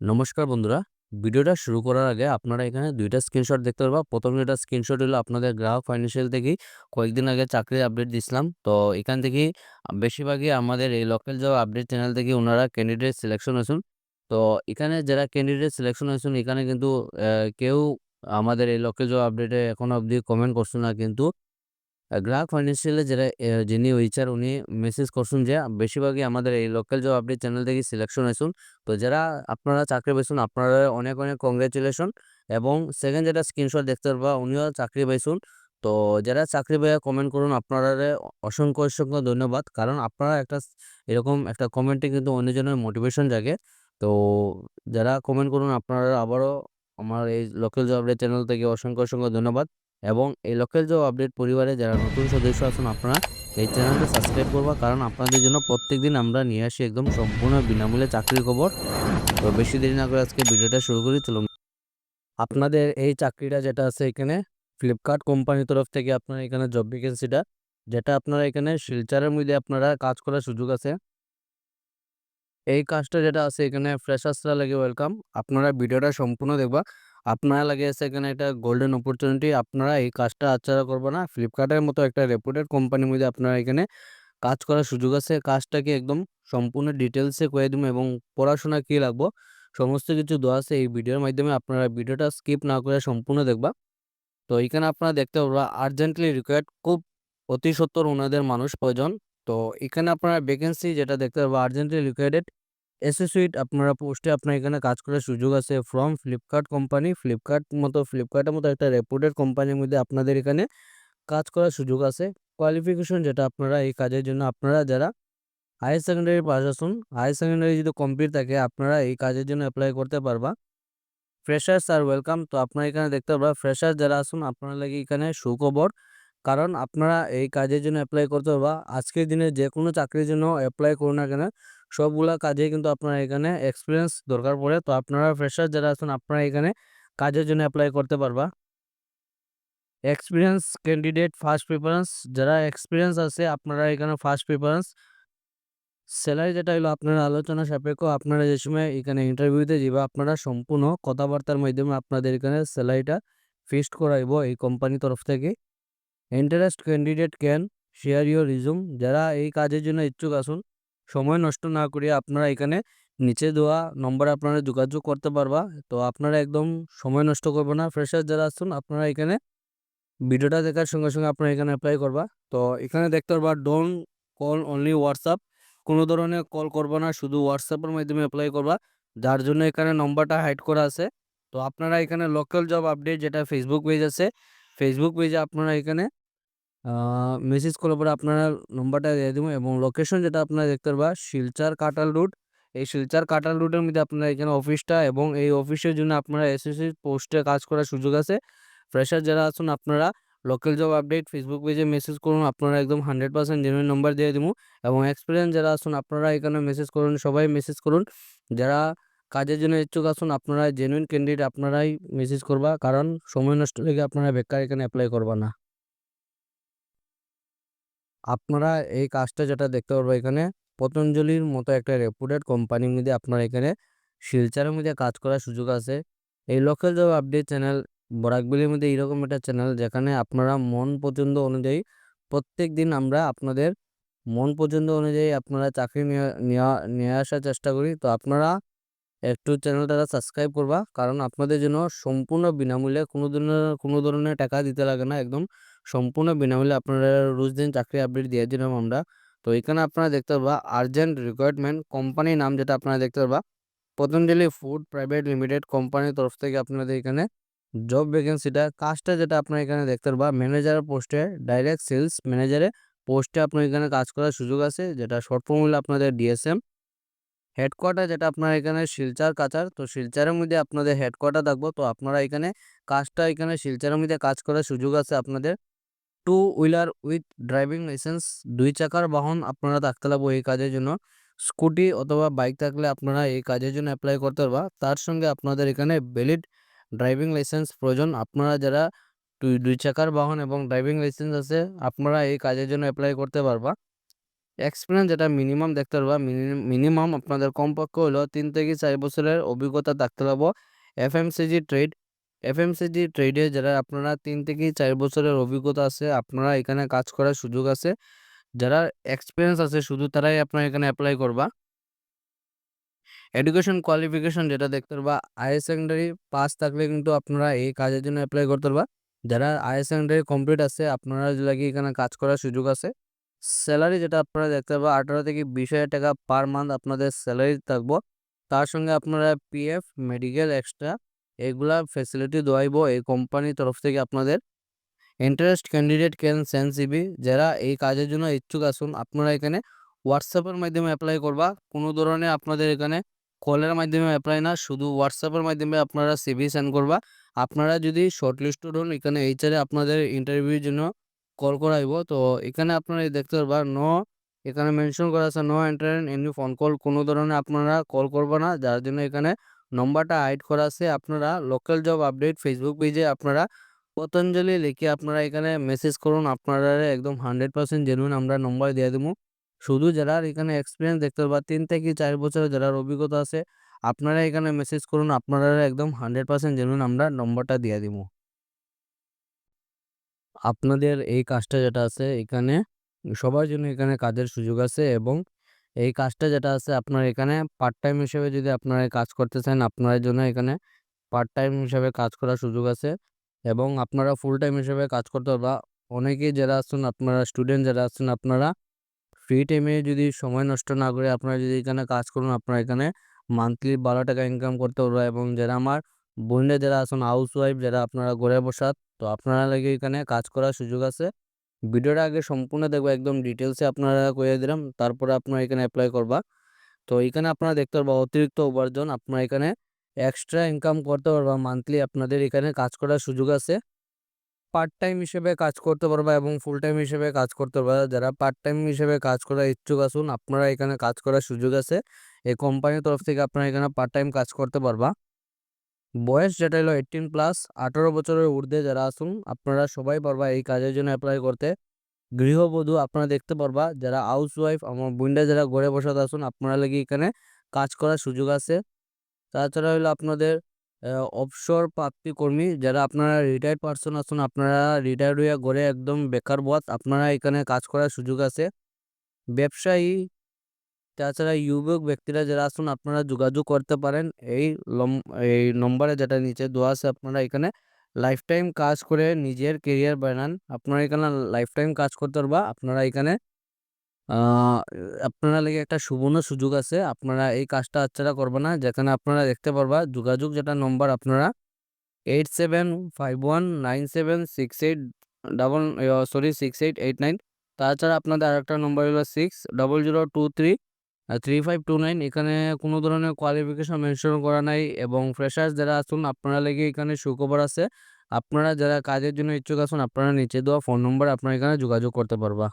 নমস্কার বন্ধুরা। ভিডিওটা শুরু করার আগে আপনারা এখানে দুইটা স্ক্রিনশট দেখতে পারবা। প্রথম যেটা স্ক্রিনশট হলো আপনাদের গ্রাহক ফাইন্যান্সিয়াল থেকেই। কয়েকদিন আগে চাকরির আপডেট দিছিলাম। তো এখান থেকেই বেশিরভাগই আমাদের এই লোকাল জব আপডেট চ্যানেল থেকে ওনারা ক্যান্ডিডেট সিলেকশন হয়েছেন। তো এখানে যারা ক্যান্ডিডেট সিলেকশন হয়েছেন, এখানে কিন্তু কেউ আমাদের এই লোকাল জব আপডেটে এখনও অবধি কমেন্ট করছে না। কিন্তু গ্রাহক ফাইন্যান্সিয়ালে যারা যিনি এইচআর উনি মেসেজ করছেন যে বেশিরভাগই আমাদের এই লোকাল জব আপডেট চ্যানেল থেকে সিলেকশন হয়েছুন। তো যারা আপনারা চাকরি পাইছুন আপনারা অনেক, অনেক কংগ্রাচুলেশন এবং সেকেন্ড যেটা স্ক্রিনশট দেখতে পারবা উনিও চাকরি পাইছুন। তো যারা চাকরি পাইয়া কমেন্ট করুন আপনারা অসংখ্য, অসংখ্য ধন্যবাদ। কারণ আপনারা একটা এরকম একটা কমেন্টে কিন্তু অন্যজনের মোটিভেশন জাগে। তো যারা কমেন্ট করুন আপনারা আবারও আমার এই লোকাল জব আপডেট চ্যানেল থেকে অসংখ্য, অসংখ্য ধন্যবাদ। এবং এই লোকাল জব আপডেট পরিবারে যারা নতুন সদস্য আছেন আপনারা, এই চ্যানেলটা সাবস্ক্রাইব করবা। কারণ আপনাদের জন্য প্রত্যেকদিন আমরা নিয়ে আসি একদম সম্পূর্ণ বিনামূল্যে চাকরির খবর। তো বেশি দেরি না করে আজকে ভিডিওটা শুরু করি। চলুন। আপনাদের এই চাকরিটা যেটা আছে এখানে ফ্লিপকার্ট কোম্পানির তরফ থেকে আপনার এখানে জব ভ্যাকেন্সিটা যেটা আপনারা এখানে শিলচারের মধ্যে আপনারা কাজ করার সুযোগ আছে। এই কাজটা যেটা আছে এখানে ফ্রেশার্সরা লাগে ওয়েলকাম আপনারা ভিডিওটা সম্পূর্ণ দেখবা। আপনারা লাগে এখানে একটা গোল্ডেন অপরচুনিটি আপনারা এই কাজটা আচ্ছাড়া করবে না। ফ্লিপকার্টের মতো একটা রেপুটেড কোম্পানির মধ্যে আপনারা এখানে কাজ করার সুযোগ আছে। কাজটাকে একদম সম্পূর্ণ ডিটেলসে করে দিব এবং পড়াশোনা কী লাগবো, সমস্ত কিছু দেওয়া আছে এই ভিডিওর মাধ্যমে। আপনারা ভিডিওটা স্কিপ না করে সম্পূর্ণ দেখবা। তো এখানে আপনারা দেখতে পারবা আর্জেন্টলি রিকোয়ার্ড খুব অতি সত্তর ওনাদের মানুষ প্রয়োজন তো এখানে আপনারা ভ্যাকেন্সি যেটা দেখতে পারবা আর্জেন্টলি রিকোয়ার্ডেড অ্যাসোসিয়েট আপনারা পোস্টে আপনার এখানে কাজ করার সুযোগ আছে ফ্রম ফ্লিপকার্ট কোম্পানি ফ্লিপকার্ট মতো ফ্লিপকার্টের মতো একটা রেপুটেড কোম্পানির মধ্যে আপনাদের এখানে কাজ করার সুযোগ আছে। কোয়ালিফিকেশন যেটা আপনারা এই কাজের জন্য আপনারা যারা হায়ার সেকেন্ডারি পাস আসুন হায়ার সেকেন্ডারি যদি কমপ্লিট থাকে, আপনারা এই কাজের জন্য অ্যাপ্লাই করতে পারবা। ফ্রেশার্স আর ওয়েলকাম তো আপনারা এখানে দেখতে পারবা ফ্রেশার্স যারা আসুন আপনারা লাগে এখানে সুখবর। কারণ আপনারা এই কাজের জন্য অ্যাপ্লাই করতে পারবা। আজকের দিনে যে কোনো চাকরির জন্য অ্যাপ্লাই করুন না কেন সবগুলা কাজে কিন্তু আপনারা এখানে এক্সপিরিয়েন্স দরকার পড়ে। তো আপনারা ফ্রেশার যারা আছেন, আপনারা এখানে কাজের জন্য অ্যাপ্লাই করতে পারবা। এক্সপিরিয়েন্স ক্যান্ডিডেট ফার্স্ট প্রিফারেন্স যারা এক্সপিরিয়েন্স আছে, আপনারা এখানে ফার্স্ট প্রিফারেন্স স্যালারি যেটা হলো, আপনারা আলোচনা সাপেক্ষ, আপনারা যে সময় এখানে ইন্টারভিউতে যাবা আপনারা সম্পূর্ণ কথাবার্তার মাধ্যমে আপনাদের এখানে স্যালারিটা ফিক্সড করাইব এই কোম্পানির তরফ থেকে। Interest candidate can share your resume যারা এই কাজের জন্য ইচ্ছুক আসুন সময় নষ্ট না করিয়া আপনারা এখানে নিচে দেওয়া নম্বরে আপনারা যোগাযোগ করতে পারবা। তো আপনারা একদম সময় নষ্ট করব না। ফ্রেশার যারা আসুন আপনারা এখানে ভিডিওটা দেখার সঙ্গে সঙ্গে আপনারা এখানে অ্যাপ্লাই করবা। তো এখানে দেখতে পারবা ডোন কল অনলি হোয়াটসঅ্যাপ কোনো ধরনের কল করবা না, শুধু হোয়াটসঅ্যাপের মাধ্যমে অ্যাপ্লাই করবা। যার জন্য এখানে নম্বরটা হাইড করা আছে। তো আপনারা এখানে লোকাল জব আপডেট যেটা ফেসবুক পেজ আছে ফেসবুক পেজে আপনারা এখানে মেসেজ করার পরে আপনারা নম্বরটা দিয়ে দেবো এবং লোকেশন যেটা আপনারা দেখতে পারবা, শিলচার কাটাল রুট এই শিলচার কাটাল রুটের মধ্যে আপনারা এখানে অফিসটা এবং এই অফিসের জন্য আপনারা এসএসসি পোস্টে কাজ করার সুযোগ আছে। ফ্রেশার যারা আছেন আপনারা লোকাল জব আপডেট ফেসবুক পেজে মেসেজ করুন, আপনারা একদম হান্ড্রেড পার্সেন্ট জেনুইন নম্বর দিয়ে দেবো এবং এক্সপিরিয়েন্স যারা আছেন আপনারা এখানে মেসেজ করুন, সবাই মেসেজ করুন। যারা কাজের জন্য ইচ্ছুক আসুন আপনারা জেনুইন ক্যান্ডিডেট আপনারাই মেসেজ করবা, কারণ সময় নষ্ট লেগে আপনারা বেকার এখানে অ্যাপ্লাই করবা না। আপনারা এই কাজটা যেটা দেখতে পারব এখানে, পতঞ্জলির মতো একটা রেপুটেড কোম্পানির মধ্যে আপনারা এখানে শিলচারের মধ্যে কাজ করার সুযোগ আছে। এই লোকাল জব আপডেট চ্যানেল বরাকবিলির মধ্যে এইরকম একটা চ্যানেল যেখানে আপনারা মন পছন্দ অনুযায়ী প্রত্যেক দিন আমরা আপনাদের মন পছন্দ অনুযায়ী আপনারা চাকরি নিয়ে আসার চেষ্টা করি। তো আপনারা একটু চ্যানেলটা সাবস্ক্রাইব করবা, কারণ আপনাদের জন্য সম্পূর্ণ বিনামূল্যে কোনো ধরনের কোনো ধরনের টাকা দিতে লাগে না, একদম সম্পূর্ণ বিনামূল্যে আপনারা রোজ দিন চাকরি আপডেট দিয়ে দিলাম আমরা। তো এখানে আপনারা দেখতে পারবা আর্জেন্ট রিকোয়ারমেন্ট কোম্পানির নাম যেটা আপনারা দেখতে পারবা। পতঞ্জলি ফুড প্রাইভেট লিমিটেড কোম্পানির তরফ থেকে আপনাদের এখানে জব ভ্যাকেন্সিটা কাজটা যেটা আপনারা এখানে দেখতে পারবা ম্যানেজার পোস্টে ডাইরেক্ট সেলস ম্যানেজারে পোস্টে আপনার এখানে কাজ করার সুযোগ আছে, যেটা শর্ট ফর্মুলা আপনাদের ডিএসএম হেডকোয়ার্টার যেটা আপনার এখানে শিলচার কাচার তো শিলচারের মধ্যে আপনাদের হেডকোয়ার্টার থাকব, তো আপনারা এখানে কাজটা এখানে শিলচারের মধ্যে কাজ করার সুযোগ আছে আপনাদের। Two wheeler with driving licence দুই চাকার বাহন আপনারা থাকতে লাগবো এই কাজের জন্য। স্কুটি অথবা বাইক থাকলে আপনারা এই কাজের জন্য অ্যাপ্লাই করতে পারবা। তার সঙ্গে আপনাদের এখানে ভ্যালিড ড্রাইভিং লাইসেন্স প্রয়োজন। আপনারা যারা দুই চাকার বাহন এবং ড্রাইভিং লাইসেন্স আছে, আপনারা এই কাজের জন্য অ্যাপ্লাই করতে পারবা। এক্সপিরিয়েন্স যেটা মিনিমাম দেখতে পারবা মিনিমাম আপনাদের কমপক্ষে হলো তিন থেকে চার বছরের অভিজ্ঞতা থাকতে পারব এফএমসিজি ট্রেড এফএমসিজি ট্রেডে যারা, আপনারা তিন থেকে চার বছরের অভিজ্ঞতা আছে, আপনারা এখানে কাজ করার সুযোগ আছে। যারা এক্সপিরিয়েন্স আছে, শুধু তারাই আপনারা এখানে অ্যাপ্লাই করবা। এডুকেশন কোয়ালিফিকেশন যেটা দেখতে পারবা হায়ার সেকেন্ডারি পাস থাকলে কিন্তু আপনারা এই কাজের জন্য অ্যাপ্লাই করতে পারবা। যারা হায়ার সেকেন্ডারি কমপ্লিট আছে, আপনারা লাগে এখানে কাজ করার সুযোগ আছে। স্যালারি যেটা আপনারা দেখতে পাবেন আঠারো থেকে বিশ হাজার টাকা পার মান্থ আপনাদের স্যালারি থাকব। তার সঙ্গে আপনারা পিএফ মেডিকেল এক্সট্রা এগুলা ফেসিলিটি দেওয়াইব এই কোম্পানির তরফ থেকে আপনাদের। Interest candidate can send CV যারা এই কাজের জন্য ইচ্ছুক আসুন আপনারা এখানে হোয়াটসঅ্যাপের মাধ্যমে অ্যাপ্লাই করবা। কোনো ধরনের আপনাদের এখানে কলের মাধ্যমে অ্যাপ্লাই না, শুধু হোয়াটসঅ্যাপের মাধ্যমে আপনারা সিভি সেন্ড করবা। আপনারা যদি শর্টলিস্টেড হন, এখানে এইচআরে আপনাদের ইন্টারভিউর জন্য কল করাইব। তো এখানে আপনারা দেখতে পারবা ন এখানে মেনশন করা আছে no enter any phone call কোনো ধরনের আপনারা কল করবে না, যার জন্য এখানে নম্বরটা হাইড করা আছে। আপনারা লোকাল জব আপডেট ফেসবুক পেজে আপনারা পতঞ্জলি লিখে আপনারা এখানে মেসেজ করুন। আপনারা একদম হান্ড্রেড পার্সেন্ট জেনুইন আমরা নম্বর দিয়ে দেবো। শুধু যারা এখানে এক্সপিরিয়েন্স দেখতে পারবা তিন থেকে চার বছরের যারা অভিজ্ঞতা আছে, আপনারা এখানে মেসেজ করুন। আপনারা একদম হান্ড্রেড পার্সেন্ট জেনুইন আমরা নম্বরটা দিয়ে দিব। আপনাদের এই কাজটা যেটা আছে, এখানে সবার জন্য এখানে কাজের সুযোগ আছে এবং এই কাজটা যেটা আছে আপনার এখানে পার্ট টাইম হিসেবে যদি আপনারা কাজ করতে চান আপনার জন্য এখানে পার্ট টাইম হিসেবে কাজ করার সুযোগ আছে। এবং আপনারা ফুল টাইম হিসেবে কাজ করতে পারবা অনেকেই যারা আছেন, আপনারা স্টুডেন্ট যারা আছেন, আপনারা ফ্রি টাইমে যদি সময় নষ্ট না করে আপনারা যদি এখানে কাজ করুন, আপনারা এখানে মান্থলি বারো টাকা ইনকাম করতে পারবা এবং যারা আমার বোনরা যারা আছেন হাউস ওয়াইফ যারা, আপনারা ঘরে বসাত তো আপনারা লাগে এখানে কাজ করার সুযোগ আছে। ভিডিওটা আগে সম্পূর্ণ দেখব, একদম ডিটেলসে আপনারা কয়ে দিলাম, তারপরে আপনারা এখানে অ্যাপ্লাই করবা। তো এখানে আপনারা দেখতে পারবা, অতিরিক্ত উপার্জন, আপনারা এখানে এক্সট্রা ইনকাম করতে পারবা মান্থলি আপনাদের এখানে কাজ করার সুযোগ আছে। পার্ট টাইম হিসেবে কাজ করতে পারবা এবং ফুল টাইম হিসেবে কাজ করতে পারবা। যারা পার্ট টাইম হিসেবে কাজ করার ইচ্ছুক আসুন আপনারা এখানে কাজ করার সুযোগ আছে। এই কোম্পানির তরফ থেকে আপনারা এখানে পার্ট টাইম কাজ করতে পারবা। বয়স যেটা হলো এইটিন প্লাস আঠারো বছরের ঊর্ধ্বে যারা আসুন, আপনারা সবাই পারবা এই কাজের জন্য অ্যাপ্লাই করতে। গৃহবধূ আপনারা দেখতে পারবা, যারা হাউস ওয়াইফ আমার বোনরা যারা ঘরে বসাতে আসুন, আপনারা লাগে এখানে কাজ করার সুযোগ আছে। তাছাড়া হলো আপনাদের অবসর প্রাপ্তি কর্মী, যারা আপনারা রিটায়ার্ড পার্সন আসুন, আপনারা রিটায়ার্ড হইয়া ঘরে একদম বেকার বথ আপনারা এখানে কাজ করার সুযোগ আছে। ব্যবসায়ী তাছাড়া যুবক ব্যক্তিরা যারা আসুন আপনারা যোগাযোগ করতে পারেন। এই এই নম্বরে যেটা নিচে দেওয়া আছে, আপনারা এখানে লাইফ টাইম কাজ করে নিজের কেরিয়ার বানান। আপনারা এখানে লাইফ টাইম কাজ করতে পারবা। আপনারা এখানে আপনারা লেগে একটা সুবর্ণ সুযোগ আছে। আপনারা এই কাজটা হাতছাড়া করবে না। যেখানে আপনারা দেখতে পারবা, যোগাযোগ যেটা নম্বর আপনারা eight seven five one nine seven six eight double sorry six eight eight nine তাছাড়া আপনাদের আরেকটা নম্বর হলো six double zero two three three five two nine এখানে কোনো ধরনের কোয়ালিফিকেশন মেনশন করা নাই এবং ফ্রেশার্স যারা আসুন, আপনারা লেগে এখানে সুখবর আছে। আপনারা যারা কাজের জন্য ইচ্ছুক আসুন আপনারা নিচে দেওয়া ফোন নম্বর আপনারা এখানে যোগাযোগ করতে পারবা।